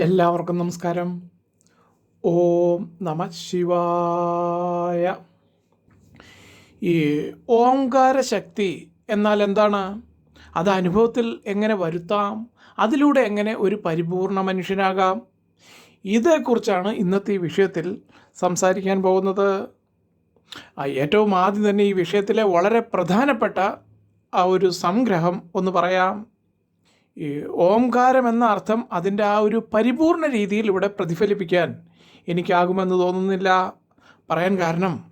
എല്ലാവർക്കും നമസ്കാരം. ഓം നമ ശിവായ. ഈ ഓംകാര ശക്തി എന്നാൽ എന്താണ്? അത് അനുഭവത്തിൽ എങ്ങനെ വരുത്താം? അതിലൂടെ എങ്ങനെ ഒരു പരിപൂർണ മനുഷ്യനാകാം? ഇതേക്കുറിച്ചാണ് ഇന്നത്തെ ഈ വിഷയത്തിൽ സംസാരിക്കാൻ പോകുന്നത്. ഏറ്റവും ആദ്യം തന്നെ ഈ വിഷയത്തിലെ വളരെ പ്രധാനപ്പെട്ട ആ ഒരു സംഗ്രഹം ഒന്ന് പറയാം. ഈ ഓംകാരം എന്ന അർത്ഥം അതിന്റെ ആ ഒരു പരിപൂർണ രീതിയിൽ ഇവിടെ പ്രതിഫലിപ്പിക്കാൻ എനിക്കാകുമെന്ന് തോന്നുന്നില്ല. പറയാൻ കാരണം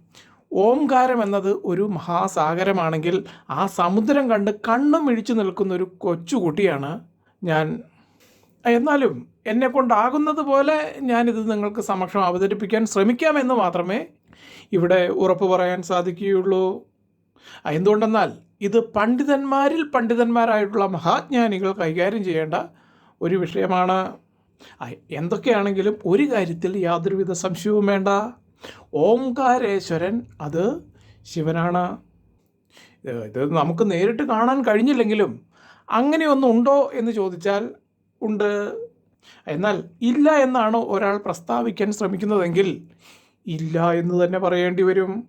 ഓംകാരം എന്നത് ഒരു മഹാസാഗരമാണെങ്കിൽ ആ സമുദ്രം കണ്ട് കണ്ണും ഇഴിച്ചു നിൽക്കുന്ന ഒരു കൊച്ചുകുട്ടിയാണ് ഞാൻ. എന്നാലും എന്നെ കൊണ്ടാകുന്നത് പോലെ ഞാനിത് നിങ്ങൾക്ക് സമക്ഷം അവതരിപ്പിക്കാൻ ശ്രമിക്കാമെന്ന് മാത്രമേ ഇവിടെ ഉറപ്പ് പറയാൻ സാധിക്കുകയുള്ളൂ. എന്തുകൊണ്ടെന്നാൽ ഇത് പണ്ഡിതന്മാരിൽ പണ്ഡിതന്മാരായിട്ടുള്ള മഹാജ്ഞാനികൾ കൈകാര്യം ചെയ്യേണ്ട ഒരു വിഷയമാണ്. എന്തൊക്കെയാണെങ്കിലും ഒരു കാര്യത്തിൽ യാതൊരുവിധ സംശയവും വേണ്ട. ഓംകാരേശ്വരൻ അത് ശിവനാണ്. ഇത് നമുക്ക് നേരിട്ട് കാണാൻ കഴിഞ്ഞില്ലെങ്കിലും അങ്ങനെയൊന്നും ഉണ്ടോ എന്ന് ചോദിച്ചാൽ ഉണ്ട്. എന്നാൽ ഇല്ല എന്നാണ് ഒരാൾ പ്രസ്താവിക്കാൻ ശ്രമിക്കുന്നതെങ്കിൽ ഇല്ല എന്ന് തന്നെ പറയേണ്ടി വരും.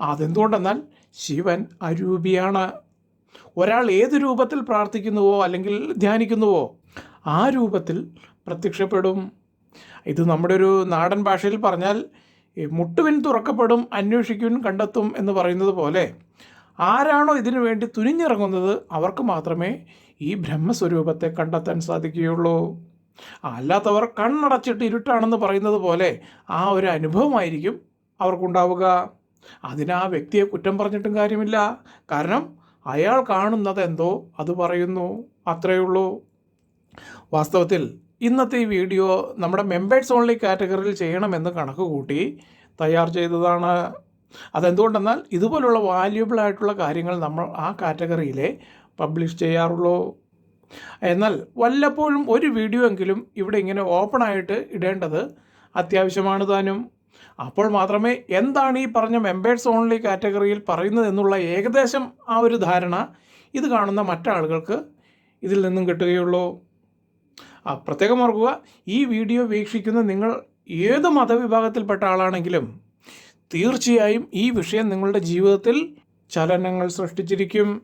അതെന്തുകൊണ്ടെന്നാൽ ശിവൻ അരൂപിയാണ്. ഒരാൾ ഏത് രൂപത്തിൽ പ്രാർത്ഥിക്കുന്നുവോ അല്ലെങ്കിൽ ധ്യാനിക്കുന്നുവോ ആ രൂപത്തിൽ പ്രത്യക്ഷപ്പെടും. ഇത് നമ്മുടെ ഒരു നാടൻ ഭാഷയിൽ പറഞ്ഞാൽ മുട്ടുവിൻ തുറക്കപ്പെടും അന്വേഷിക്കുവിൻ കണ്ടെത്തും എന്ന് പറയുന്നത് പോലെ ആരാണോ ഇതിനു വേണ്ടി തുനിഞ്ഞിറങ്ങുന്നത് അവർക്ക് മാത്രമേ ഈ ബ്രഹ്മസ്വരൂപത്തെ കണ്ടെത്താൻ സാധിക്കുകയുള്ളൂ. അല്ലാത്തവർ കണ്ണടച്ചിട്ട് ഇരുട്ടാണെന്ന് പറയുന്നത് പോലെ ആ ഒരു അനുഭവമായിരിക്കും അവർക്കുണ്ടാവുക. അതിന് ആ വ്യക്തിയെ കുറ്റം പറഞ്ഞിട്ടും കാര്യമില്ല. കാരണം അയാൾ കാണുന്നത് എന്തോ അത് പറയുന്നു. അത്രയേ ഉള്ളൂ. വാസ്തവത്തിൽ ഇന്നത്തെ ഈ വീഡിയോ നമ്മുടെ മെമ്പേഴ്സ് ഓൺലി കാറ്റഗറിയിൽ ചെയ്യണമെന്ന് കണക്ക് കൂട്ടി തയ്യാർ ചെയ്തതാണ്. അതെന്തുകൊണ്ടെന്നാൽ ഇതുപോലുള്ള വാല്യുബിൾ ആയിട്ടുള്ള കാര്യങ്ങൾ നമ്മൾ ആ കാറ്റഗറിയിലെ പബ്ലിഷ് ചെയ്യാറുള്ളൂ. എന്നാൽ വല്ലപ്പോഴും ഒരു വീഡിയോ എങ്കിലും ഇവിടെ ഇങ്ങനെ ഓപ്പണായിട്ട് ഇടേണ്ടത് അത്യാവശ്യമാണ് താനും. അപ്പോൾ മാത്രമേ എന്താണ് ഈ പറഞ്ഞ മെമ്പേഴ്സ് ഓൺലി കാറ്റഗറിയിൽ പറയുന്നത് എന്നുള്ള ഏകദേശം ആ ഒരു ധാരണ ഇത് കാണുന്ന മറ്റാളുകൾക്ക് ഇതിൽ നിന്നും കിട്ടുകയുള്ളൂ. ആ പ്രത്യേകം ഓർക്കുക ഈ വീഡിയോ വീക്ഷിക്കുന്ന നിങ്ങൾ ഏത് മതവിഭാഗത്തിൽപ്പെട്ട ആളാണെങ്കിലും തീർച്ചയായും ഈ വിഷയം നിങ്ങളുടെ ജീവിതത്തിൽ ചലനങ്ങൾ സൃഷ്ടിച്ചിരിക്കും.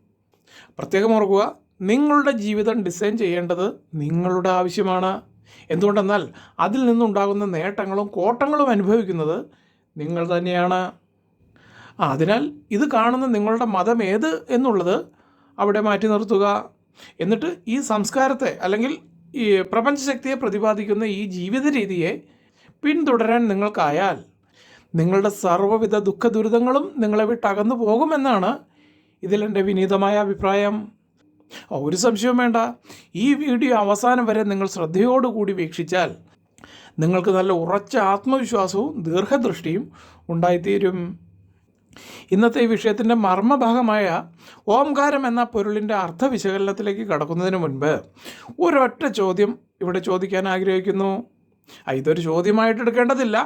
പ്രത്യേകം ഓർക്കുക നിങ്ങളുടെ ജീവിതം ഡിസൈൻ ചെയ്യേണ്ടത് നിങ്ങളുടെ ആവശ്യമാണ്. എന്തുകൊണ്ടെന്നാൽ അതിൽ നിന്നുണ്ടാകുന്ന നേട്ടങ്ങളും കോട്ടങ്ങളും അനുഭവിക്കുന്നത് നിങ്ങൾ തന്നെയാണ്. അതിനാൽ ഇത് കാണുന്ന നിങ്ങളുടെ മതം ഏത് എന്നുള്ളത് അവിടെ മാറ്റി നിർത്തുക. എന്നിട്ട് ഈ സംസ്കാരത്തെ അല്ലെങ്കിൽ ഈ പ്രപഞ്ചശക്തിയെ പ്രതിപാദിക്കുന്ന ഈ ജീവിത രീതിയെ പിന്തുടരാൻ നിങ്ങൾക്കായാൽ നിങ്ങളുടെ സർവവിധ ദുഃഖ ദുരിതങ്ങളും നിങ്ങളെ വിട്ടകന്നു പോകുമെന്നാണ് ഇതിലെന്റെ വിനീതമായ അഭിപ്രായം. ഒരു സംശയവും വേണ്ട. ഈ വീഡിയോ അവസാനം വരെ നിങ്ങൾ ശ്രദ്ധയോടുകൂടി വീക്ഷിച്ചാൽ നിങ്ങൾക്ക് നല്ല ഉറച്ച ആത്മവിശ്വാസവും ദീർഘദൃഷ്ടിയും ഉണ്ടായിത്തീരും. ഇന്നത്തെ വിഷയത്തിന്റെ മർമ്മഭാഗമായ ഓംകാരം എന്ന പൊരുളിന്റെ അർത്ഥവിശകലനത്തിലേക്ക് കടക്കുന്നതിന് മുൻപ് ഒരൊറ്റ ചോദ്യം ഇവിടെ ചോദിക്കാൻ ആഗ്രഹിക്കുന്നു. ഇതൊരു ചോദ്യമായിട്ട് എടുക്കേണ്ടതില്ല.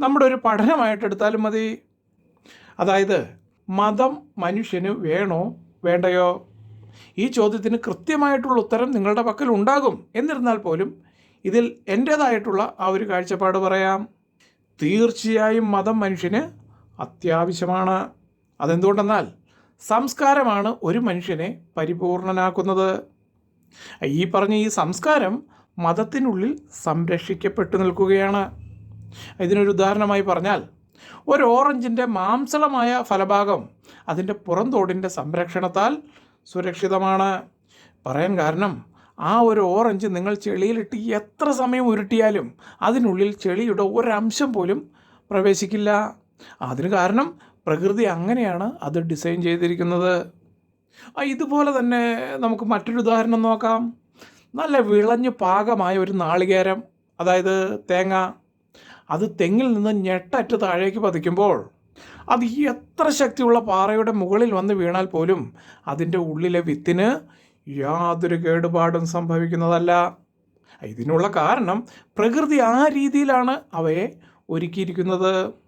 നമ്മുടെ ഒരു പഠനമായിട്ട് എടുത്താലും മതി. അതായത് മതം മനുഷ്യന് വേണോ വേണ്ടയോ? ഈ ചോദ്യത്തിന് കൃത്യമായിട്ടുള്ള ഉത്തരം നിങ്ങളുടെ പക്കൽ ഉണ്ടാകും. എന്നിരുന്നാൽ പോലും ഇതിൽ എന്റേതായിട്ടുള്ള ആ ഒരു കാഴ്ചപ്പാട് പറയാം. തീർച്ചയായും മതം മനുഷ്യന് അത്യാവശ്യമാണ്. അതെന്തുകൊണ്ടെന്നാൽ സംസ്കാരമാണ് ഒരു മനുഷ്യനെ പരിപൂർണനാക്കുന്നത്. ഈ പറഞ്ഞ ഈ സംസ്കാരം മതത്തിനുള്ളിൽ സംരക്ഷിക്കപ്പെട്ടു നിൽക്കുകയാണ്. ഇതിനൊരു ഉദാഹരണമായി പറഞ്ഞാൽ ഒരു ഓറഞ്ചിന്റെ മാംസളമായ ഫലഭാഗം അതിന്റെ പുറന്തോടിന്റെ സംരക്ഷണത്താൽ സുരക്ഷിതമാണ്. പറയാൻ കാരണം ആ ഒരു ഓറഞ്ച് നിങ്ങൾ ചെളിയിലിട്ട് എത്ര സമയം ഉരുട്ടിയാലും അതിനുള്ളിൽ ചെളിയുടെ ഒരംശം പോലും പ്രവേശിക്കില്ല. അതിന് കാരണം പ്രകൃതി അങ്ങനെയാണ് അത് ഡിസൈൻ ചെയ്തിരിക്കുന്നത്. ഇതുപോലെ തന്നെ നമുക്ക് മറ്റൊരു ഉദാഹരണം നോക്കാം. നല്ല വിളഞ്ഞു പാകമായ ഒരു നാളികേരം അതായത് തേങ്ങ. അത് തെങ്ങിൽ നിന്ന് ഞെട്ടറ്റ് താഴേക്ക് പതിക്കുമ്പോൾ അത് എത്ര ശക്തിയുള്ള പാറയുടെ മുകളിൽ വന്ന് വീണാൽ പോലും അതിന്റെ ഉള്ളിലെ വിത്തിന് യാതൊരു കേടുപാടും സംഭവിക്കുന്നതല്ല. ഇതിനുള്ള കാരണം പ്രകൃതി ആ രീതിയിലാണ് അവയെ ഒരുക്കിയിരിക്കുന്നത്.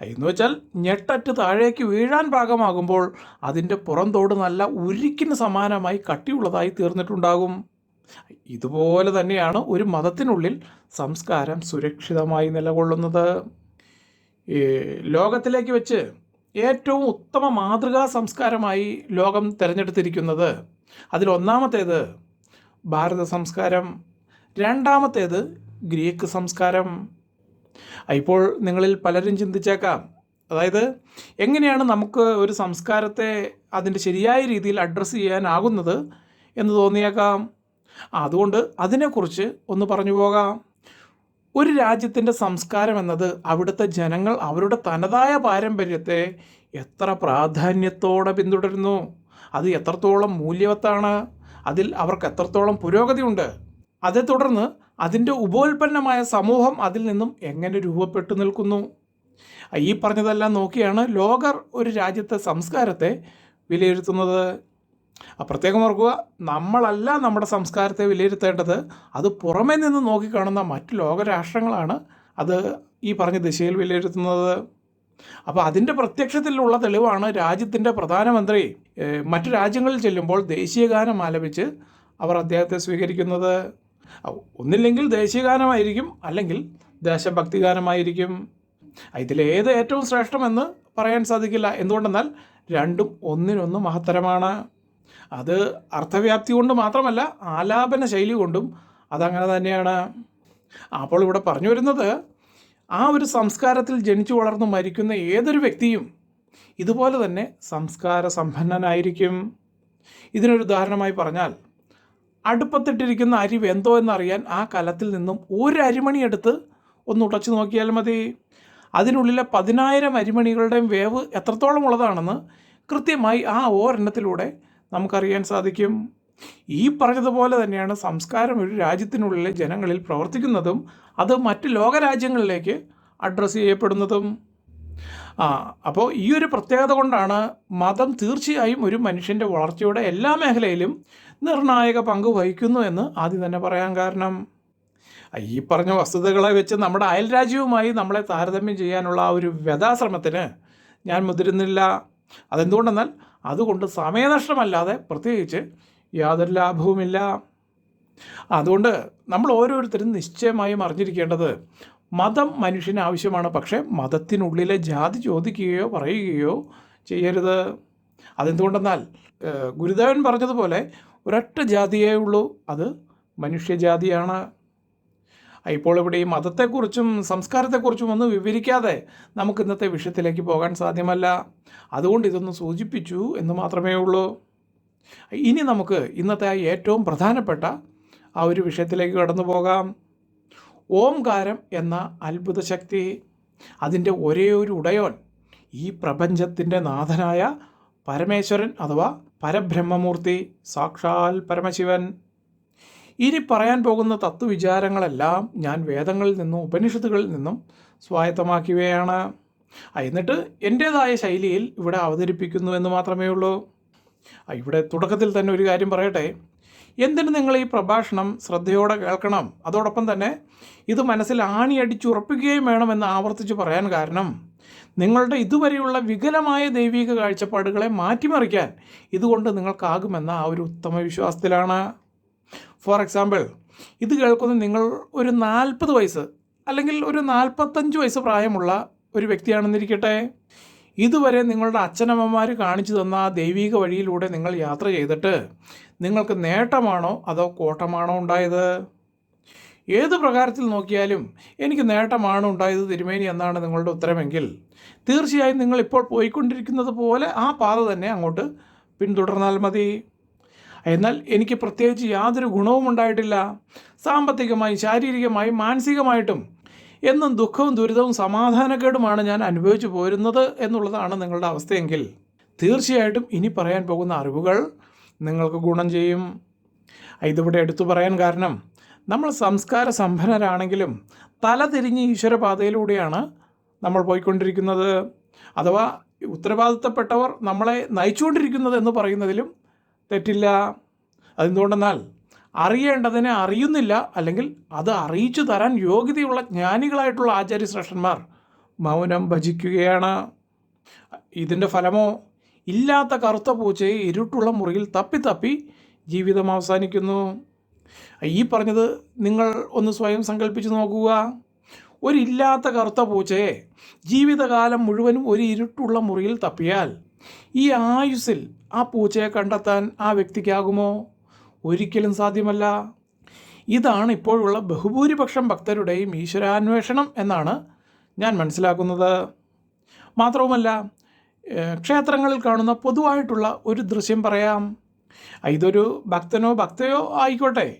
എന്ന് വെച്ചാൽ ഞെട്ടറ്റ് താഴേക്ക് വീഴാൻ പാകമാകുമ്പോൾ അതിന്റെ പുറന്തോട് നല്ല ഉരുക്കിന് സമാനമായി കട്ടിയുള്ളതായി തീർന്നിട്ടുണ്ടാകും. ഇതുപോലെ തന്നെയാണ് ഒരു മതത്തിനുള്ളിൽ സംസ്കാരം സുരക്ഷിതമായി നിലകൊള്ളുന്നത്. ഈ ലോകത്തിലേക്ക് വെച്ച് ഏറ്റവും ഉത്തമ മാതൃകാ സംസ്കാരമായി ലോകം തിരഞ്ഞെടുത്തിരിക്കുന്നത്. അതിലൊന്നാമത്തേത് ഭാരത സംസ്കാരം രണ്ടാമത്തേത് ഗ്രീക്ക് സംസ്കാരം. ഇപ്പോൾ നിങ്ങളിൽ പലരും ചിന്തിച്ചേക്കാം. അതായത് എങ്ങനെയാണ് നമുക്ക് ഒരു സംസ്കാരത്തെ അതിന്റെ ശരിയായ രീതിയിൽ അഡ്രസ്സ് ചെയ്യാനാകുന്നത് എന്ന് തോന്നിയേക്കാം. അതുകൊണ്ട് അതിനെക്കുറിച്ച് ഒന്ന് പറഞ്ഞു പോകാം. ഒരു രാജ്യത്തിന്റെ സംസ്കാരം എന്നത് അവിടുത്തെ ജനങ്ങൾ അവരുടെ തനതായ പാരമ്പര്യത്തെ എത്ര പ്രാധാന്യത്തോടെ പിന്തുടരുന്നു? അത് എത്രത്തോളം മൂല്യവത്താണ്? അതിൽ അവർക്ക് എത്രത്തോളം പുരോഗതിയുണ്ട്? അതേ തുടർന്ന് അതിന്റെ ഉപോൽപ്പന്നമായ സമൂഹം അതിൽ നിന്നും എങ്ങനെ രൂപപ്പെട്ടു നിൽക്കുന്നു? ഈ പറഞ്ഞതെല്ലാം നോക്കിയാണ് ലോകർ ഒരു രാജ്യത്തെ സംസ്കാരത്തെ വിലയിരുത്തുന്നത്. പ്രത്യേകം ഓർക്കുക നമ്മളല്ല നമ്മുടെ സംസ്കാരത്തെ വിലയിരുത്തേണ്ടത്. അത് പുറമേ നിന്ന് നോക്കിക്കാണുന്ന മറ്റ് ലോകരാഷ്ട്രങ്ങളാണ് അത് ഈ പറഞ്ഞ ദിശയിൽ വിലയിരുത്തുന്നത്. അപ്പോൾ അതിന്റെ പ്രത്യക്ഷത്തിലുള്ള തെളിവാണ് രാജ്യത്തിന്റെ പ്രധാനമന്ത്രി മറ്റു രാജ്യങ്ങളിൽ ചെല്ലുമ്പോൾ ദേശീയഗാനം ആലപിച്ച് അവർ അദ്ദേഹത്തെ സ്വീകരിക്കുന്നത്. ഒന്നില്ലെങ്കിൽ ദേശീയഗാനമായിരിക്കും അല്ലെങ്കിൽ ദേശഭക്തിഗാനമായിരിക്കും. ഇതിലേത് ഏറ്റവും ശ്രേഷ്ഠമെന്ന് പറയാൻ സാധിക്കില്ല. എന്തുകൊണ്ടെന്നാൽ രണ്ടും ഒന്നിനൊന്ന് മഹത്തരമാണ്. അത് അർത്ഥവ്യാപ്തി കൊണ്ട് മാത്രമല്ല ആലാപന ശൈലി കൊണ്ടും അതങ്ങനെ തന്നെയാണ്. അപ്പോൾ ഇവിടെ പറഞ്ഞു വരുന്നത് ആ ഒരു സംസ്കാരത്തിൽ ജനിച്ചു വളർന്നു മരിക്കുന്ന ഏതൊരു വ്യക്തിയും ഇതുപോലെ തന്നെ സംസ്കാര സമ്പന്നനായിരിക്കും. ഇതിനൊരു ഉദാഹരണമായി പറഞ്ഞാൽ അടുപ്പത്തിട്ടിരിക്കുന്ന അരി വെന്തോ എന്നറിയാൻ ആ കലത്തിൽ നിന്നും ഒരു അരിമണി എടുത്ത് ഒന്ന് ഉടച്ചു നോക്കിയാൽ മതി. അതിനുള്ളിലെ പതിനായിരം അരിമണികളുടെയും വേവ് എത്രത്തോളം ഉള്ളതാണെന്ന് കൃത്യമായി ആ ഓരെണ്ണത്തിലൂടെ നമുക്കറിയാൻ സാധിക്കും. ഈ പറഞ്ഞതുപോലെ തന്നെയാണ് സംസ്കാരം ഒരു രാജ്യത്തിനുള്ളിലെ ജനങ്ങളിൽ പ്രവർത്തിക്കുന്നതും അത് മറ്റ് ലോകരാജ്യങ്ങളിലേക്ക് അഡ്രസ്സ് ചെയ്യപ്പെടുന്നതും. ആ അപ്പോൾ ഈ ഒരു പ്രത്യേകത കൊണ്ടാണ് മതം തീർച്ചയായും ഒരു മനുഷ്യന്റെ വളർച്ചയുടെ എല്ലാ മേഖലയിലും നിർണായക പങ്ക് വഹിക്കുന്നു എന്ന് ആദ്യം തന്നെ പറയാൻ കാരണം. ഈ പറഞ്ഞ വസ്തുതകളെ വെച്ച് നമ്മുടെ അയൽരാജ്യവുമായി നമ്മളെ താരതമ്യം ചെയ്യാനുള്ള ആ ഒരു വ്യഥാശ്രമത്തിന് ഞാൻ മുതിരുന്നില്ല. അതെന്തുകൊണ്ടെന്നാൽ അതുകൊണ്ട് സമയനഷ്ടമല്ലാതെ പ്രത്യേകിച്ച് യാതൊരു ലാഭവുമില്ല. അതുകൊണ്ട് നമ്മൾ ഓരോരുത്തരും നിശ്ചയമായും അറിഞ്ഞിരിക്കേണ്ടത് മതം മനുഷ്യന് ആവശ്യമാണ്. പക്ഷേ മതത്തിനുള്ളിലെ ജാതി ചോദിക്കുകയോ പറയുകയോ ചെയ്യരുത്. അതെന്തുകൊണ്ടെന്നാൽ ഗുരുദേവൻ പറഞ്ഞതുപോലെ ഒരൊറ്റ ജാതിയേ ഉള്ളൂ. അത് മനുഷ്യജാതിയാണ്. ഇപ്പോൾ ഇവിടെ ഈ മതത്തെക്കുറിച്ചും സംസ്കാരത്തെക്കുറിച്ചും ഒന്നും വിവരിക്കാതെ നമുക്ക് ഇന്നത്തെ വിഷയത്തിലേക്ക് പോകാൻ സാധ്യമല്ല. അതുകൊണ്ട് ഇതൊന്ന് സൂചിപ്പിച്ചു എന്ന് മാത്രമേ ഉള്ളൂ. ഇനി നമുക്ക് ഇന്നത്തെ ഏറ്റവും പ്രധാനപ്പെട്ട ആ ഒരു വിഷയത്തിലേക്ക് കടന്നു പോകാം. ഓംകാരം എന്ന അത്ഭുത ശക്തി അതിന്റെ ഒരേ ഒരു ഉടയോൻ ഈ പ്രപഞ്ചത്തിന്റെ നാഥനായ പരമേശ്വരൻ അഥവാ പരബ്രഹ്മമൂർത്തി സാക്ഷാൽ പരമശിവൻ. ഇനി പറയാൻ പോകുന്ന തത്വവിചാരങ്ങളെല്ലാം ഞാൻ വേദങ്ങളിൽ നിന്നും ഉപനിഷത്തുകളിൽ നിന്നും സ്വായത്തമാക്കിയവയാണ്. എന്നിട്ട് എന്റേതായ ശൈലിയിൽ ഇവിടെ അവതരിപ്പിക്കുന്നു എന്ന് മാത്രമേ ഉള്ളൂ. ഇവിടെ തുടക്കത്തിൽ തന്നെ ഒരു കാര്യം പറയട്ടെ. എന്തിനു നിങ്ങൾ ഈ പ്രഭാഷണം ശ്രദ്ധയോടെ കേൾക്കണം? അതോടൊപ്പം തന്നെ ഇത് മനസ്സിൽ ആണിയടിച്ചുറപ്പിക്കുകയും വേണമെന്ന് ആവർത്തിച്ച് പറയാൻ കാരണം നിങ്ങളുടെ ഇതുവരെയുള്ള വികലമായ ദൈവിക കാഴ്ചപ്പാടുകളെ മാറ്റിമറിക്കാൻ ഇതുകൊണ്ട് നിങ്ങൾക്കാകുമെന്ന ആ ഒരു ഉത്തമ വിശ്വാസത്തിലാണ് ഫോർ എക്സാമ്പിൾ ഇത് കേൾക്കുന്ന നിങ്ങൾ ഒരു നാൽപ്പത് വയസ്സ് അല്ലെങ്കിൽ ഒരു നാൽപ്പത്തഞ്ച് വയസ്സ് പ്രായമുള്ള ഒരു വ്യക്തിയാണെന്നിരിക്കട്ടെ. ഇതുവരെ നിങ്ങളുടെ അച്ഛനമ്മമാർ കാണിച്ചു തന്ന ആ ദൈവിക വഴിയിലൂടെ നിങ്ങൾ യാത്ര ചെയ്തിട്ട് നിങ്ങൾക്ക് നേട്ടമാണോ അതോ കോട്ടമാണോ ഉണ്ടായത്? ഏത് പ്രകാരത്തിൽ നോക്കിയാലും എനിക്ക് നേട്ടമാണ് ഉണ്ടായത് തിരുമേനി എന്നാണ് നിങ്ങളുടെ ഉത്തരമെങ്കിൽ തീർച്ചയായും നിങ്ങൾ ഇപ്പോൾ പോയിക്കൊണ്ടിരിക്കുന്നത് പോലെ ആ പാത തന്നെ അങ്ങോട്ട് പിന്തുടർന്നാൽ മതി. എന്നാൽ എനിക്ക് പ്രത്യേകിച്ച് യാതൊരു ഗുണവും ഉണ്ടായിട്ടില്ല. സാമ്പത്തികമായി ശാരീരികമായി മാനസികമായിട്ടും എന്നും ദുഃഖവും ദുരിതവും സമാധാനക്കേടുമാണ് ഞാൻ അനുഭവിച്ചു പോരുന്നത് എന്നുള്ളതാണ് നിങ്ങളുടെ അവസ്ഥയെങ്കിൽ തീർച്ചയായിട്ടും ഇനി പറയാൻ പോകുന്ന അറിവുകൾ നിങ്ങൾക്ക് ഗുണം ചെയ്യും. ഇതിവിടെ എടുത്തു പറയാൻ കാരണം നമ്മൾ സംസ്കാര സമ്പന്നരാണെങ്കിലും തലതിരിഞ്ഞ് ഈശ്വരപാതയിലൂടെയാണ് നമ്മൾ പോയിക്കൊണ്ടിരിക്കുന്നത്. അഥവാ ഉത്തരവാദിത്തപ്പെട്ടവർ നമ്മളെ നയിച്ചുകൊണ്ടിരിക്കുന്നത് എന്ന് പറയുന്നതിലും തെറ്റില്ല. അതെന്തുകൊണ്ടെന്നാൽ അറിയേണ്ടതിനെ അറിയുന്നില്ല. അല്ലെങ്കിൽ അത് അറിയിച്ചു തരാൻ യോഗ്യതയുള്ള ജ്ഞാനികളായിട്ടുള്ള ആചാര്യശ്രേഷ്ഠന്മാർ മൗനം ഭജിക്കുകയാണ്. ഇതിന്റെ ഫലമോ? ഇല്ലാത്ത കറുത്ത പൂച്ചയെ ഇരുട്ടുള്ള മുറിയിൽ തപ്പി തപ്പി ജീവിതം അവസാനിക്കുന്നു. ഈ പറഞ്ഞത് നിങ്ങൾ ഒന്ന് സ്വയം സങ്കല്പിച്ച് നോക്കുക. ഒരില്ലാത്ത കറുത്ത പൂച്ചയെ ജീവിതകാലം മുഴുവനും ഒരു ഇരുട്ടുള്ള മുറിയിൽ തപ്പിയാൽ ഈ ആയുസ്സിൽ ആ പൂച്ചയെ കണ്ടെത്താൻ ആ വ്യക്തിക്കാകുമോ? ഒരിക്കലും സാധ്യമല്ല. ഇതാണ് ഇപ്പോഴുള്ള ബഹുഭൂരിപക്ഷം ഭക്തരുടെയും ഈശ്വരാന്വേഷണം എന്നാണ് ഞാൻ മനസ്സിലാക്കുന്നത്. മാത്രവുമല്ല ക്ഷേത്രങ്ങളിൽ കാണുന്ന പൊതുവായിട്ടുള്ള ഒരു ദൃശ്യം പറയാം. ഇതൊരു ഭക്തനോ ഭക്തയോ ആയിക്കോട്ടെ.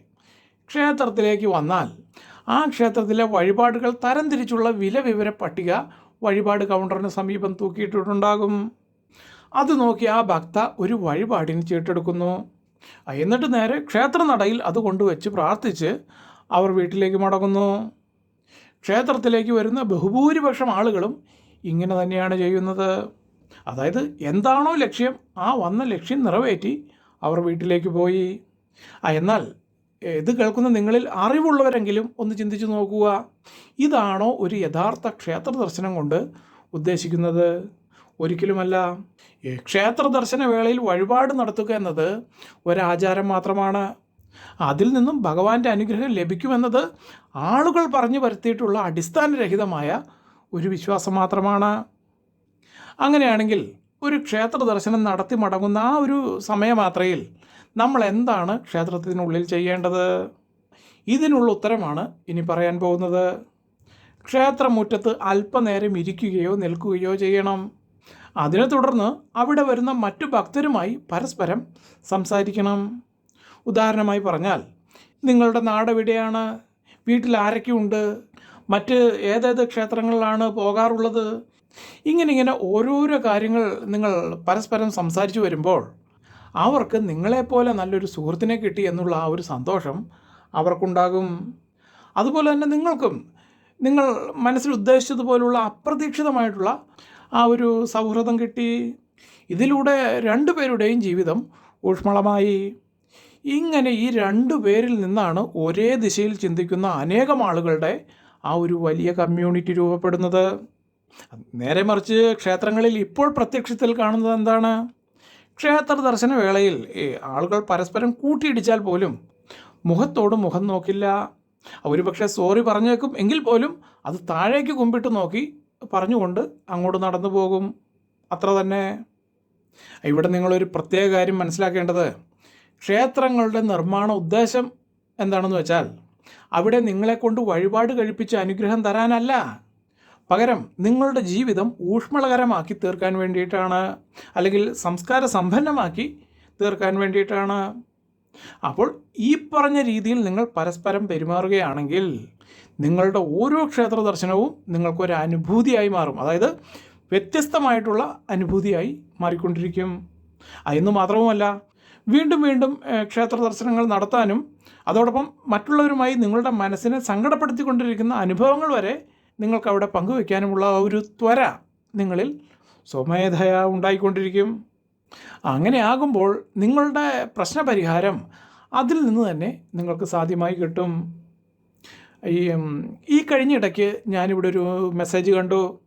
ക്ഷേത്രത്തിലേക്ക് വന്നാൽ ആ ക്ഷേത്രത്തിലെ വഴിപാടുകൾ തരംതിരിച്ചുള്ള വില വിവര പട്ടിക വഴിപാട് കൗണ്ടറിന് സമീപം തൂക്കിയിട്ടിട്ടുണ്ടാകും. അത് നോക്കി ആ ഭക്ത ഒരു വഴിപാടിന് ചീട്ടെടുക്കുന്നു. എന്നിട്ട് നേരെ ക്ഷേത്രനടയിൽ അത് കൊണ്ടുവച്ച് പ്രാർത്ഥിച്ച് അവർ വീട്ടിലേക്ക് മടങ്ങുന്നു. ക്ഷേത്രത്തിലേക്ക് വരുന്ന ബഹുഭൂരിപക്ഷം ആളുകളും ഇങ്ങനെ തന്നെയാണ് ചെയ്യുന്നത്. അതായത് എന്താണോ ലക്ഷ്യം ആ വന്ന ലക്ഷ്യം നിറവേറ്റി അവർ വീട്ടിലേക്ക് പോയി. ആ എന്നാൽ ഇത് കേൾക്കുന്ന നിങ്ങളിൽ അറിവുള്ളവരെങ്കിലും ഒന്ന് ചിന്തിച്ചു നോക്കുക. ഇതാണോ ഒരു യഥാർത്ഥ ക്ഷേത്ര ദർശനം കൊണ്ട് ഉദ്ദേശിക്കുന്നത്? ഒരിക്കലുമല്ല. ക്ഷേത്ര ദർശന വേളയിൽ വഴിപാട് നടത്തുക എന്നത് ഒരാചാരം മാത്രമാണ്. അതിൽ നിന്നും ഭഗവാന്റെ അനുഗ്രഹം ലഭിക്കുമെന്നത് ആളുകൾ പറഞ്ഞു വരുത്തിയിട്ടുള്ള അടിസ്ഥാനരഹിതമായ ഒരു വിശ്വാസം മാത്രമാണ്. അങ്ങനെയാണെങ്കിൽ ഒരു ക്ഷേത്ര ദർശനം നടത്തി മടങ്ങുന്ന ആ ഒരു സമയമാത്രയിൽ നമ്മൾ എന്താണ് ക്ഷേത്രത്തിനുള്ളിൽ ചെയ്യേണ്ടത്? ഇതിനുള്ള ഉത്തരമാണ് ഇനി പറയാൻ പോകുന്നത്. ക്ഷേത്രമുറ്റത്ത് അല്പനേരം ഇരിക്കുകയോ നിൽക്കുകയോ ചെയ്യണം. അതിനെ തുടർന്ന് അവിടെ വരുന്ന മറ്റു ഭക്തരുമായി പരസ്പരം സംസാരിക്കണം. ഉദാഹരണമായി പറഞ്ഞാൽ നിങ്ങളുടെ നാട് എവിടെയാണ്? വീട്ടിൽ ആരൊക്കെയുണ്ട്? മറ്റ് ഏതേത് ക്ഷേത്രങ്ങളിലാണ് പോകാറുള്ളത്? ഇങ്ങനെ ഇങ്ങനെ ഓരോരോ കാര്യങ്ങൾ നിങ്ങൾ പരസ്പരം സംസാരിച്ചു വരുമ്പോൾ അവർക്ക് നിങ്ങളെപ്പോലെ നല്ലൊരു സുഹൃത്തിനെ കിട്ടി എന്നുള്ള ആ ഒരു സന്തോഷം അവർക്കുണ്ടാകും. അതുപോലെ തന്നെ നിങ്ങൾക്കും നിങ്ങൾ മനസ്സിൽ ഉദ്ദേശിച്ചതുപോലുള്ള അപ്രതീക്ഷിതമായിട്ടുള്ള ആ ഒരു സൗഹൃദം കിട്ടി. ഇതിലൂടെ രണ്ടു പേരുടെയും ജീവിതം ഊഷ്മളമായി. ഇങ്ങനെ ഈ രണ്ടു പേരിൽ നിന്നാണ് ഒരേ ദിശയിൽ ചിന്തിക്കുന്ന അനേകം ആളുകളുടെ ആ ഒരു വലിയ കമ്മ്യൂണിറ്റി രൂപപ്പെടുന്നത്. നേരെ മറിച്ച് ക്ഷേത്രങ്ങളിൽ ഇപ്പോൾ പ്രത്യക്ഷത്തിൽ കാണുന്നത് എന്താണ്? ക്ഷേത്ര ദർശന വേളയിൽ ആളുകൾ പരസ്പരം കൂട്ടിയിടിച്ചാൽ പോലും മുഖത്തോട് മുഖം നോക്കില്ല. ഒരു പക്ഷേ സോറി പറഞ്ഞേക്കും എങ്കിൽ പോലും അത് താഴേക്ക് കുമ്പിട്ട് നോക്കി പറഞ്ഞുകൊണ്ട് അങ്ങോട്ട് നടന്നു പോകും. അത്ര തന്നെ. ഇവിടെ നിങ്ങളൊരു പ്രത്യേക കാര്യം മനസ്സിലാക്കേണ്ടത്. ക്ഷേത്രങ്ങളുടെ നിർമ്മാണ ഉദ്ദേശം എന്താണെന്ന് വെച്ചാൽ അവിടെ നിങ്ങളെ കൊണ്ട് വഴിപാട് കഴിപ്പിച്ച് അനുഗ്രഹം തരാനല്ല. പകരം നിങ്ങളുടെ ജീവിതം ഊഷ്മളകരമാക്കി തീർക്കാൻ വേണ്ടിയിട്ടാണ് അല്ലെങ്കിൽ സംസ്കാര സമ്പന്നമാക്കി തീർക്കാൻ വേണ്ടിയിട്ടാണ്. അപ്പോൾ ഈ പറഞ്ഞ രീതിയിൽ നിങ്ങൾ പരസ്പരം പെരുമാറുകയാണെങ്കിൽ നിങ്ങളുടെ ഓരോ ക്ഷേത്ര ദർശനവും നിങ്ങൾക്കൊരു അനുഭൂതിയായി മാറും. അതായത് വ്യത്യസ്തമായിട്ടുള്ള അനുഭൂതിയായി മാറിക്കൊണ്ടിരിക്കും. അതെന്ന് മാത്രവുമല്ല വീണ്ടും വീണ്ടും ക്ഷേത്ര ദർശനങ്ങൾ നടത്താനും അതോടൊപ്പം മറ്റുള്ളവരുമായി നിങ്ങളുടെ മനസ്സിനെ സങ്കടപ്പെടുത്തിക്കൊണ്ടിരിക്കുന്ന അനുഭവങ്ങൾ വരെ നിങ്ങൾക്ക് അവിടെ പങ്കുവെക്കാനുമുള്ള ഒരു ത്വര നിങ്ങളിൽ സ്വമേധയ ഉണ്ടായിക്കൊണ്ടിരിക്കും. അങ്ങനെ ആകുമ്പോൾ നിങ്ങളുടെ പ്രശ്നപരിഹാരം അതിൽ നിന്ന് തന്നെ നിങ്ങൾക്ക് സാധ്യമായി കിട്ടും. ഈ ഈ കഴിഞ്ഞ ഇടയ്ക്ക് ഞാനിവിടെ ഒരു മെസ്സേജ് കണ്ടു.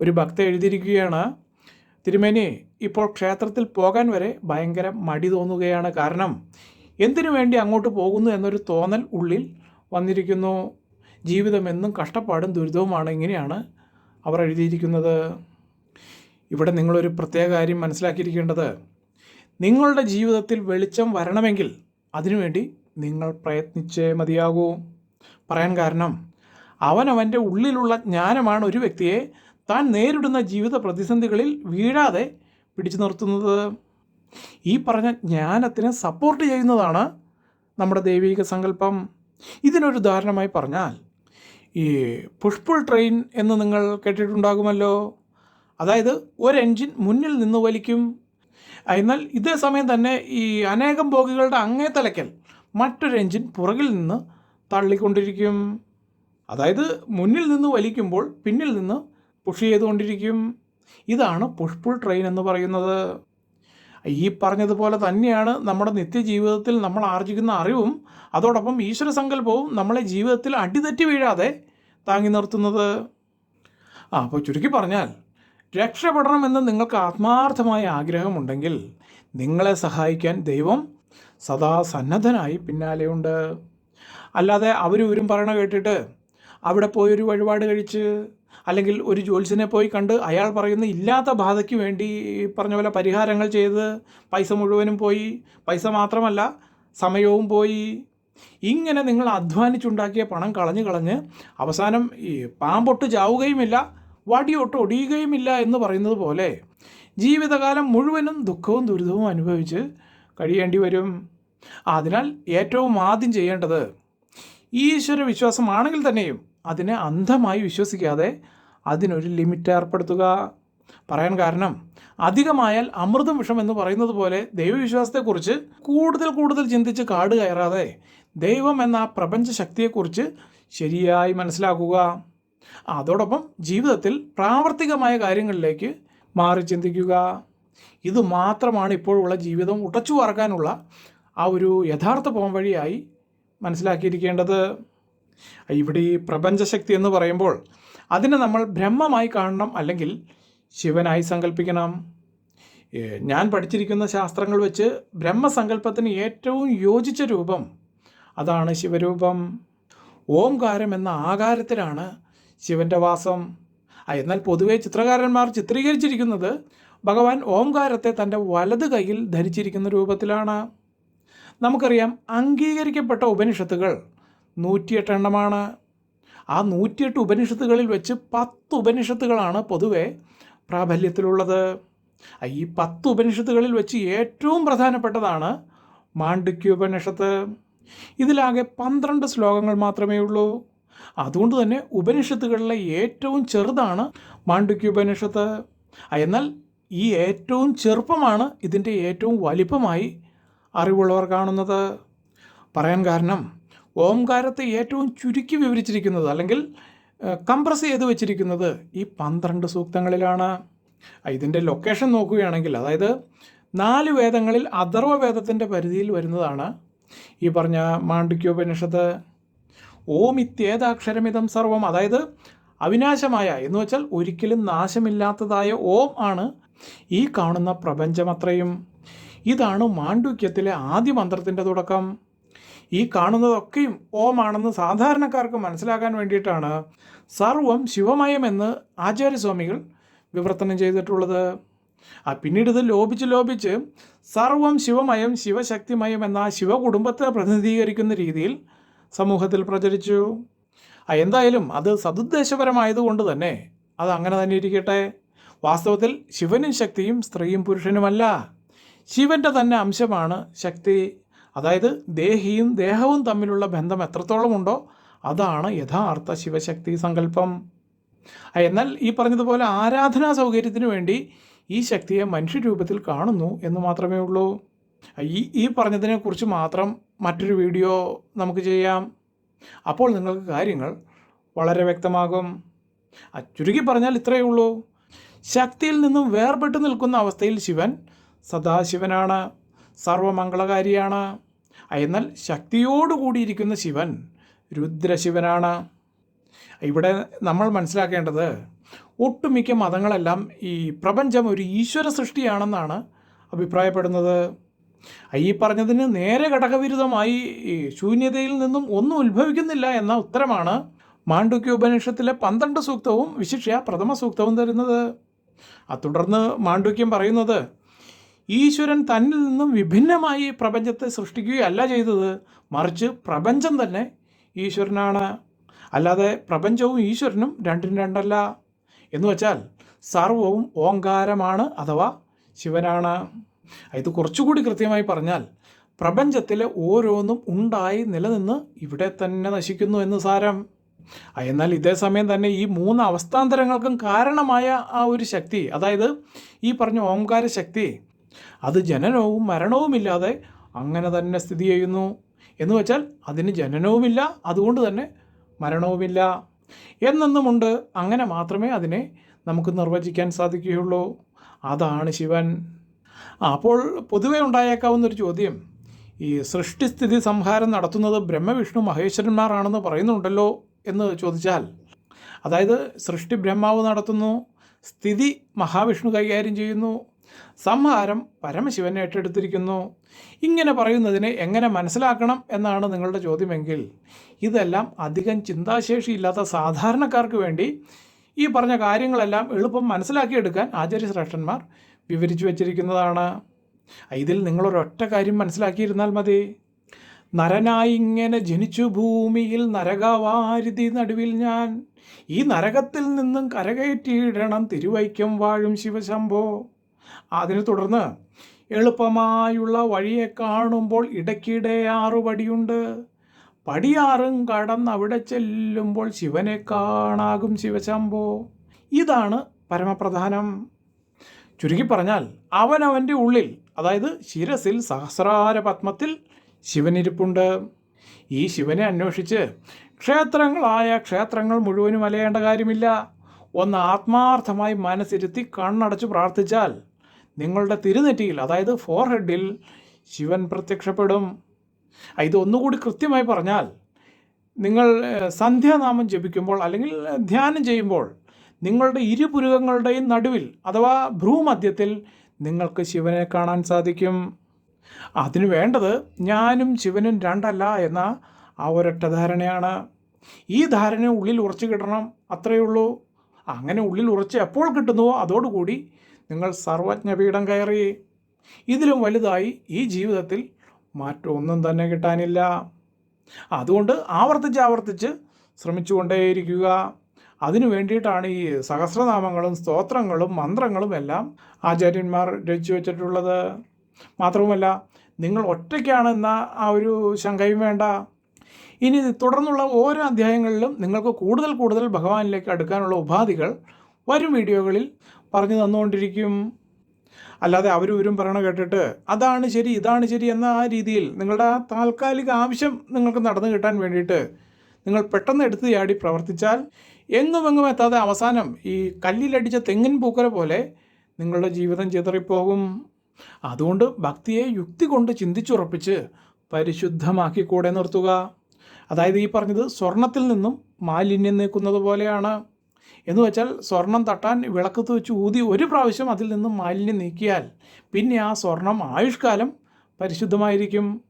ഒരു ഭക്ത എഴുതിയിരിക്കുകയാണ് തിരുമേനി ഇപ്പോൾ ക്ഷേത്രത്തിൽ പോകാൻ വരെ ഭയങ്കര മടി തോന്നുകയാണ്. കാരണം എന്തിനു വേണ്ടി അങ്ങോട്ട് പോകുന്നു എന്നൊരു തോന്നൽ ഉള്ളിൽ വന്നിരിക്കുന്നു. ജീവിതം എന്നും കഷ്ടപ്പാടും ദുരിതവുമാണ് ഇങ്ങനെയാണ് അവർ എഴുതിയിരിക്കുന്നത്. ഇവിടെ നിങ്ങളൊരു പ്രത്യേക കാര്യം മനസ്സിലാക്കിയിരിക്കേണ്ടത്. നിങ്ങളുടെ ജീവിതത്തിൽ വെളിച്ചം വരണമെങ്കിൽ അതിനുവേണ്ടി നിങ്ങൾ പ്രയത്നിച്ചേ മതിയാകൂ. പറയാൻ കാരണം അവനവന്റെ ഉള്ളിലുള്ള ജ്ഞാനമാണ് ഒരു വ്യക്തിയെ താൻ നേരിടുന്ന ജീവിത പ്രതിസന്ധികളിൽ വീഴാതെ പിടിച്ചു നിർത്തുന്നത്. ഈ പറഞ്ഞ ജ്ഞാനത്തിനെ സപ്പോർട്ട് ചെയ്യുന്നതാണ് നമ്മുടെ ദൈവിക സങ്കല്പം. ഇതിനൊരു ഉദാഹരണമായി പറഞ്ഞാൽ ഈ പുഷ്പുൾ ട്രെയിൻ എന്ന് നിങ്ങൾ കേട്ടിട്ടുണ്ടാകുമല്ലോ. അതായത് ഒരു എൻജിൻ മുന്നിൽ നിന്ന് വലിക്കും. എന്നാൽ ഇതേ സമയം തന്നെ ഈ അനേകം ബോഗികളുടെ അങ്ങേ തലയ്ക്കൽ മറ്റൊരു എൻജിൻ പുറകിൽ നിന്ന് തള്ളിക്കൊണ്ടിരിക്കും. അതായത് മുന്നിൽ നിന്ന് വലിക്കുമ്പോൾ പിന്നിൽ നിന്ന് പുഷ് ചെയ്തുകൊണ്ടിരിക്കും. ഇതാണ് പുഷ്പുൾ ട്രെയിൻ എന്ന് പറയുന്നത്. ഈ പറഞ്ഞതുപോലെ തന്നെയാണ് നമ്മുടെ നിത്യജീവിതത്തിൽ നമ്മൾ ആർജിക്കുന്ന അറിവും അതോടൊപ്പം ഈശ്വര സങ്കല്പവും നമ്മളെ ജീവിതത്തിൽ അടിതെറ്റി വീഴാതെ താങ്ങി നിർത്തുന്നത്. ആ അപ്പോൾ ചുരുക്കി പറഞ്ഞാൽ രക്ഷപ്പെടണമെന്ന് നിങ്ങൾക്ക് ആത്മാർത്ഥമായ ആഗ്രഹമുണ്ടെങ്കിൽ നിങ്ങളെ സഹായിക്കാൻ ദൈവം സദാ സന്നദ്ധനായി പിന്നാലെയുണ്ട്. അല്ലാതെ അവരും ഇവരും പറയണ കേട്ടിട്ട് അവിടെ പോയി ഒരു വഴിപാട് കഴിച്ച് അല്ലെങ്കിൽ ഒരു ജ്യോത്സ്യനെ പോയി കണ്ട് അയാൾ പറയുന്ന ഇല്ലാത്ത ബാധയ്ക്ക് വേണ്ടി ഈ പറഞ്ഞ പോലെ പരിഹാരങ്ങൾ ചെയ്ത് പൈസ മുഴുവനും പോയി. പൈസ മാത്രമല്ല സമയവും പോയി. ഇങ്ങനെ നിങ്ങൾ അധ്വാനിച്ചുണ്ടാക്കിയ പണം കളഞ്ഞ് കളഞ്ഞ് അവസാനം ഈ പാമ്പൊട്ട് ചാവുകയുമില്ല വടിയൊട്ട് ഒടിയുകയുമില്ല എന്ന് പറയുന്നത് പോലെ ജീവിതകാലം മുഴുവനും ദുഃഖവും ദുരിതവും അനുഭവിച്ച് കഴിയേണ്ടി വരും. അതിനാൽ ഏറ്റവും ആദ്യം ചെയ്യേണ്ടത് ഈശ്വര വിശ്വാസമാണെങ്കിൽ തന്നെയും അതിനെ അന്ധമായി വിശ്വസിക്കാതെ അതിനൊരു ലിമിറ്റ് ഏർപ്പെടുത്തുക. പറയാൻ കാരണം അധികമായാൽ അമൃതം വിഷം എന്ന് പറയുന്നത് പോലെ ദൈവവിശ്വാസത്തെക്കുറിച്ച് കൂടുതൽ കൂടുതൽ ചിന്തിച്ച് കാട് കയറാതെ ദൈവം എന്ന പ്രപഞ്ച ശക്തിയെക്കുറിച്ച് ശരിയായി മനസ്സിലാക്കുക. അതോടൊപ്പം ജീവിതത്തിൽ പ്രാവർത്തികമായ കാര്യങ്ങളിലേക്ക് മാറി ചിന്തിക്കുക. ഇത് മാത്രമാണ് ഇപ്പോഴുള്ള ജീവിതം ഉടച്ചു പറക്കാനുള്ള ആ ഒരു യഥാർത്ഥ പോംവഴിയായി മനസ്സിലാക്കിയിരിക്കേണ്ടത് ഇവിടെ ഈ പ്രപഞ്ചശക്തി എന്ന് പറയുമ്പോൾ അതിനെ നമ്മൾ ബ്രഹ്മമായി കാണണം അല്ലെങ്കിൽ ശിവനായി സങ്കല്പിക്കണം. ഞാൻ പഠിച്ചിരിക്കുന്ന ശാസ്ത്രങ്ങൾ വെച്ച് ബ്രഹ്മസങ്കല്പത്തിന് ഏറ്റവും യോജിച്ച രൂപം അതാണ് ശിവരൂപം. ഓംകാരം എന്ന ആകാരത്തിലാണ് ശിവന്റെ വാസം. എന്നാൽ പൊതുവെ ചിത്രകാരന്മാർ ചിത്രീകരിച്ചിരിക്കുന്നത് ഭഗവാൻ ഓംകാരത്തെ തന്റെ വലത് കൈയിൽ ധരിച്ചിരിക്കുന്ന രൂപത്തിലാണ്. നമുക്കറിയാം അംഗീകരിക്കപ്പെട്ട ഉപനിഷത്തുകൾ നൂറ്റിയെട്ട് എണ്ണമാണ്. ആ നൂറ്റിയെട്ട് ഉപനിഷത്തുകളിൽ വെച്ച് പത്ത് ഉപനിഷത്തുകളാണ് പൊതുവെ പ്രാബല്യത്തിലുള്ളത്. ഈ പത്ത് ഉപനിഷത്തുകളിൽ വെച്ച് ഏറ്റവും പ്രധാനപ്പെട്ടതാണ് മാണ്ഡുക്യോപനിഷത്ത് ഇതിലാകെ പന്ത്രണ്ട് ശ്ലോകങ്ങൾ മാത്രമേ ഉള്ളൂ. അതുകൊണ്ട് തന്നെ ഉപനിഷത്തുകളിലെ ഏറ്റവും ചെറുതാണ് മാണ്ഡുക്യോപനിഷത്ത് എന്നാൽ ഈ ഏറ്റവും ചെറുപ്പമാണ് ഇതിന്റെ ഏറ്റവും വലിപ്പമായി അറിവുള്ളവർ കാണുന്നത്. പറയാൻ കാരണം ഓംകാരത്തെ ഏറ്റവും ചുരുക്കി വിവരിച്ചിരിക്കുന്നത് അല്ലെങ്കിൽ കംപ്രസ് ചെയ്ത് വെച്ചിരിക്കുന്നത് ഈ പന്ത്രണ്ട് സൂക്തങ്ങളിലാണ്. ഇതിന്റെ ലൊക്കേഷൻ നോക്കുകയാണെങ്കിൽ അതായത് നാല് വേദങ്ങളിൽ അഥർവ വേദത്തിന്റെ പരിധിയിൽ വരുന്നതാണ് ഈ പറഞ്ഞ മാണ്ഡിക്യോപനിഷത്ത്. ഓം ഇത്യേതാക്ഷരമിതം സർവം അതായത് അവിനാശമായ എന്ന് വെച്ചാൽ ഒരിക്കലും നാശമില്ലാത്തതായ ഓം ആണ് ഈ കാണുന്ന പ്രപഞ്ചമത്രയും. ഇതാണ് മാണ്ഡുക്യത്തിലെ ആദ്യ മന്ത്രത്തിന്റെ തുടക്കം. ഈ കാണുന്നതൊക്കെയും ഓമാണെന്ന് സാധാരണക്കാർക്ക് മനസ്സിലാക്കാൻ വേണ്ടിയിട്ടാണ് സർവം ശിവമയമെന്ന് ആചാര്യസ്വാമികൾ വിവർത്തനം ചെയ്തിട്ടുള്ളത്. ആ പിന്നീട് ഇത് ലോപിച്ച് ലോപിച്ച് സർവം ശിവമയം ശിവശക്തിമയം എന്ന ശിവകുടുംബത്തെ പ്രതിനിധീകരിക്കുന്ന രീതിയിൽ സമൂഹത്തിൽ പ്രചരിച്ചു. എന്തായാലും അത് സതുദ്ദേശപരമായതുകൊണ്ട് തന്നെ അത് അങ്ങനെ തന്നെ ഇരിക്കട്ടെ. വാസ്തവത്തിൽ ശിവനും ശക്തിയും സ്ത്രീയും പുരുഷനുമല്ല. ശിവന്റെ തന്നെ അംശമാണ് ശക്തി. അതായത് ദേഹിയും ദേഹവും തമ്മിലുള്ള ബന്ധം എത്രത്തോളമുണ്ടോ അതാണ് യഥാർത്ഥ ശിവശക്തി സങ്കല്പം. എന്നാൽ ഈ പറഞ്ഞതുപോലെ ആരാധനാ സൗകര്യത്തിന് വേണ്ടി ഈ ശക്തിയെ മനുഷ്യരൂപത്തിൽ കാണുന്നു എന്ന് മാത്രമേ ഉള്ളൂ. ഈ ഈ പറഞ്ഞതിനെക്കുറിച്ച് മാത്രം മറ്റൊരു വീഡിയോ നമുക്ക് ചെയ്യാം. അപ്പോൾ നിങ്ങൾക്ക് കാര്യങ്ങൾ വളരെ വ്യക്തമാകും. ചുരുക്കി പറഞ്ഞാൽ ഇത്രയേ ഉള്ളൂ. ശക്തിയിൽ നിന്നും വേർപെട്ടു നിൽക്കുന്ന അവസ്ഥയിൽ ശിവൻ സദാശിവനാണ് സർവമംഗളകാരിയാണ്. എന്നാൽ ശക്തിയോടുകൂടിയിരിക്കുന്ന ശിവൻ രുദ്രശിവനാണ്. ഇവിടെ നമ്മൾ മനസ്സിലാക്കേണ്ടത് ഒട്ടുമിക്ക മതങ്ങളെല്ലാം ഈ പ്രപഞ്ചം ഒരു ഈശ്വര സൃഷ്ടിയാണെന്നാണ് അഭിപ്രായപ്പെടുന്നത്. ഈ പറഞ്ഞതിന് നേരെ ഘടകവിരുദ്ധമായി ശൂന്യതയിൽ നിന്നും ഒന്നും ഉത്ഭവിക്കുന്നില്ല എന്ന ഉത്തരമാണ് മാണ്ഡുക്യ ഉപനിഷത്തിലെ പന്ത്രണ്ട് സൂക്തവും വിശിഷ്യ പ്രഥമ സൂക്തവും തരുന്നത്. ആ തുടർന്ന് മാണ്ഡുക്യം പറയുന്നത് ഈശ്വരൻ തന്നിൽ നിന്നും വിഭിന്നമായി പ്രപഞ്ചത്തെ സൃഷ്ടിക്കുകയല്ല ചെയ്തത്. മറിച്ച് പ്രപഞ്ചം തന്നെ ഈശ്വരനാണ്. അല്ലാതെ പ്രപഞ്ചവും ഈശ്വരനും രണ്ടും രണ്ടല്ല. എന്ന് വെച്ചാൽ സർവവും ഓങ്കാരമാണ് അഥവാ ശിവനാണ്. ഇത് കുറച്ചുകൂടി കൃത്യമായി പറഞ്ഞാൽ പ്രപഞ്ചത്തിലെ ഓരോന്നും ഉണ്ടായി നിലനിന്ന് ഇവിടെ തന്നെ നശിക്കുന്നു എന്ന് സാരം. എന്നാൽ ഇതേ സമയം തന്നെ ഈ മൂന്ന് അവസ്ഥാന്തരങ്ങൾക്കും കാരണമായ ആ ഒരു ശക്തി അതായത് ഈ പറഞ്ഞ ഓംകാര ശക്തി അത് ജനനവും മരണവുമില്ലാതെ അങ്ങനെ തന്നെ സ്ഥിതി ചെയ്യുന്നു. എന്ന് വെച്ചാൽ അതിന് ജനനവുമില്ല അതുകൊണ്ട് തന്നെ മരണവുമില്ല. എന്നെന്നുമുണ്ട് അങ്ങനെ മാത്രമേ അതിനെ നമുക്ക് നിർവചിക്കാൻ സാധിക്കുകയുള്ളൂ. അതാണ് ശിവൻ. അപ്പോൾ പൊതുവെ ഉണ്ടായേക്കാവുന്നൊരു ചോദ്യം ഈ സൃഷ്ടിസ്ഥിതി സംഹാരം നടത്തുന്നത് ബ്രഹ്മവിഷ്ണു മഹേശ്വരന്മാരാണെന്ന് പറയുന്നുണ്ടല്ലോ എന്ന് ചോദിച്ചാൽ അതായത് സൃഷ്ടി ബ്രഹ്മാവ് നടത്തുന്നു സ്ഥിതി മഹാവിഷ്ണു കൈകാര്യം ചെയ്യുന്നു സംഹാരം പരമശിവൻ ഏറ്റെടുത്തിരിക്കുന്നു. ഇങ്ങനെ പറയുന്നതിനെ എങ്ങനെ മനസ്സിലാക്കണം എന്നാണ് നിങ്ങളുടെ ചോദ്യമെങ്കിൽ ഇതെല്ലാം അധികം ചിന്താശേഷിയില്ലാത്ത സാധാരണക്കാർക്ക് വേണ്ടി ഈ പറഞ്ഞ കാര്യങ്ങളെല്ലാം എളുപ്പം മനസ്സിലാക്കിയെടുക്കാൻ ആചാര്യശ്രേഷ്ഠന്മാർ വിവരിച്ചു വച്ചിരിക്കുന്നതാണ്. ഇതിൽ നിങ്ങളൊരൊറ്റ കാര്യം മനസ്സിലാക്കിയിരുന്നാൽ മതി. നരനായി ഇങ്ങനെ ജനിച്ചു ഭൂമിയിൽ നരകവാരുതി നടുവിൽ ഞാൻ. ഈ നരകത്തിൽ നിന്നും കരകയറ്റിയിടണം തിരുവൈക്കം വാഴും ശിവശംഭോ. അതിനെ തുടർന്ന് എളുപ്പമായുള്ള വഴിയെ കാണുമ്പോൾ ഇടയ്ക്കിടെ ആറു പടിയുണ്ട് പടിയാറും കടന്ന് അവിടെ ചെല്ലുമ്പോൾ ശിവനെ കാണാകും ശിവശംഭോ. ഇതാണ് പരമപ്രധാനം. ചുരുക്കി പറഞ്ഞാൽ അവനവന്റെ ഉള്ളിൽ അതായത് ശിരസിൽ സഹസ്രാര പത്മത്തിൽ ശിവനിരിപ്പുണ്ട്. ഈ ശിവനെ അന്വേഷിച്ച് ക്ഷേത്രങ്ങളായ ക്ഷേത്രങ്ങൾ മുഴുവനും അലയേണ്ട കാര്യമില്ല. ഒന്ന് ആത്മാർത്ഥമായി മനസ്സിരുത്തി കണ്ണടച്ച് പ്രാർത്ഥിച്ചാൽ നിങ്ങളുടെ തിരുനെറ്റിയിൽ അതായത് ഫോർ ഹെഡിൽ ശിവൻ പ്രത്യക്ഷപ്പെടും. ഇത് ഒന്നുകൂടി കൃത്യമായി പറഞ്ഞാൽ നിങ്ങൾ സന്ധ്യാനാമം ജപിക്കുമ്പോൾ അല്ലെങ്കിൽ ധ്യാനം ചെയ്യുമ്പോൾ നിങ്ങളുടെ ഇരുപുരുകങ്ങളുടെയും നടുവിൽ അഥവാ ഭ്രൂമധ്യത്തിൽ നിങ്ങൾക്ക് ശിവനെ കാണാൻ സാധിക്കും. അതിനു വേണ്ടത് ഞാനും ശിവനും രണ്ടല്ല എന്ന ആ ഒരൊറ്റ ധാരണയാണ്. ഈ ധാരണ ഉള്ളിൽ ഉറച്ചു കിട്ടണം അത്രയേ ഉള്ളൂ. അങ്ങനെ ഉള്ളിൽ ഉറച്ച് എപ്പോൾ കിട്ടുന്നുവോ അതോടുകൂടി നിങ്ങൾ സർവജ്ഞപീഠം കയറി. ഇതിലും വലുതായി ഈ ജീവിതത്തിൽ മാറ്റമൊന്നും തന്നെ കിട്ടാനില്ല. അതുകൊണ്ട് ആവർത്തിച്ച് ആവർത്തിച്ച് ശ്രമിച്ചുകൊണ്ടേയിരിക്കുക. അതിനു വേണ്ടിയിട്ടാണ് ഈ സഹസ്രനാമങ്ങളും സ്തോത്രങ്ങളും മന്ത്രങ്ങളും എല്ലാം ആചാര്യന്മാർ രചിച്ചു വച്ചിട്ടുള്ളത്. മാത്രവുമല്ല നിങ്ങൾ ഒറ്റയ്ക്കാണെന്ന ആ ഒരു ശങ്കയും വേണ്ട. ഇനി തുടർന്നുള്ള ഓരോ അധ്യായങ്ങളിലും നിങ്ങൾക്ക് കൂടുതൽ കൂടുതൽ ഭഗവാനിലേക്ക് അടുക്കാനുള്ള ഉപാധികൾ വരും വീഡിയോകളിൽ പറഞ്ഞു തന്നുകൊണ്ടിരിക്കും. അല്ലാതെ അവരും ഇവരും പറയണ കേട്ടിട്ട് അതാണ് ശരി ഇതാണ് ശരി എന്ന ആ രീതിയിൽ നിങ്ങളുടെ ആ താൽക്കാലിക ആവശ്യം നിങ്ങൾക്ക് നടന്നു കിട്ടാൻ വേണ്ടിയിട്ട് നിങ്ങൾ പെട്ടെന്ന് എടുത്ത് ചാടി പ്രവർത്തിച്ചാൽ എങ്ങും എത്താതെ അവസാനം ഈ കല്ലിലടിച്ച തെങ്ങിൻ പൂക്കര പോലെ നിങ്ങളുടെ ജീവിതം ചിതറിപ്പോകും. അതുകൊണ്ട് ഭക്തിയെ യുക്തി കൊണ്ട് ചിന്തിച്ചുറപ്പിച്ച് പരിശുദ്ധമാക്കി കൂടെ നിർത്തുക. അതായത് ഈ പറഞ്ഞത് സ്വർണത്തിൽ നിന്നും മാലിന്യം നീക്കുന്നത് പോലെയാണ്. എന്ന് വെച്ചാൽ സ്വർണം തട്ടാൻ വിളക്കത്ത് വെച്ച് ഊതി ഒരു പ്രാവശ്യം അതിൽ നിന്ന് മാലിന്യം നീക്കിയാൽ പിന്നെ ആ സ്വർണം ആയുഷ്കാലം പരിശുദ്ധമായിരിക്കും.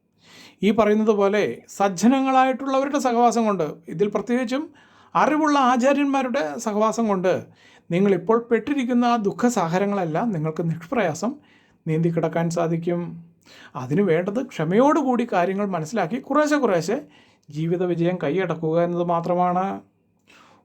ഈ പറയുന്നത് പോലെ സജ്ജനങ്ങളായിട്ടുള്ളവരുടെ സഹവാസം കൊണ്ട് ഇതിൽ പ്രത്യേകിച്ചും അറിവുള്ള ആചാര്യന്മാരുടെ സഹവാസം കൊണ്ട് നിങ്ങളിപ്പോൾ പെട്ടിരിക്കുന്ന ആ ദുഃഖസാഹരങ്ങളെല്ലാം നിങ്ങൾക്ക് നിഷ്പ്രയാസം നീന്തി നീന്തിക്കിടക്കാൻ സാധിക്കും. അതിനു വേണ്ടത് ക്ഷമയോടുകൂടി കാര്യങ്ങൾ മനസ്സിലാക്കി കുറേശ്ശെ കുറേശ്ശെ ജീവിത വിജയം കൈയടക്കുക എന്നത് മാത്രമാണ്.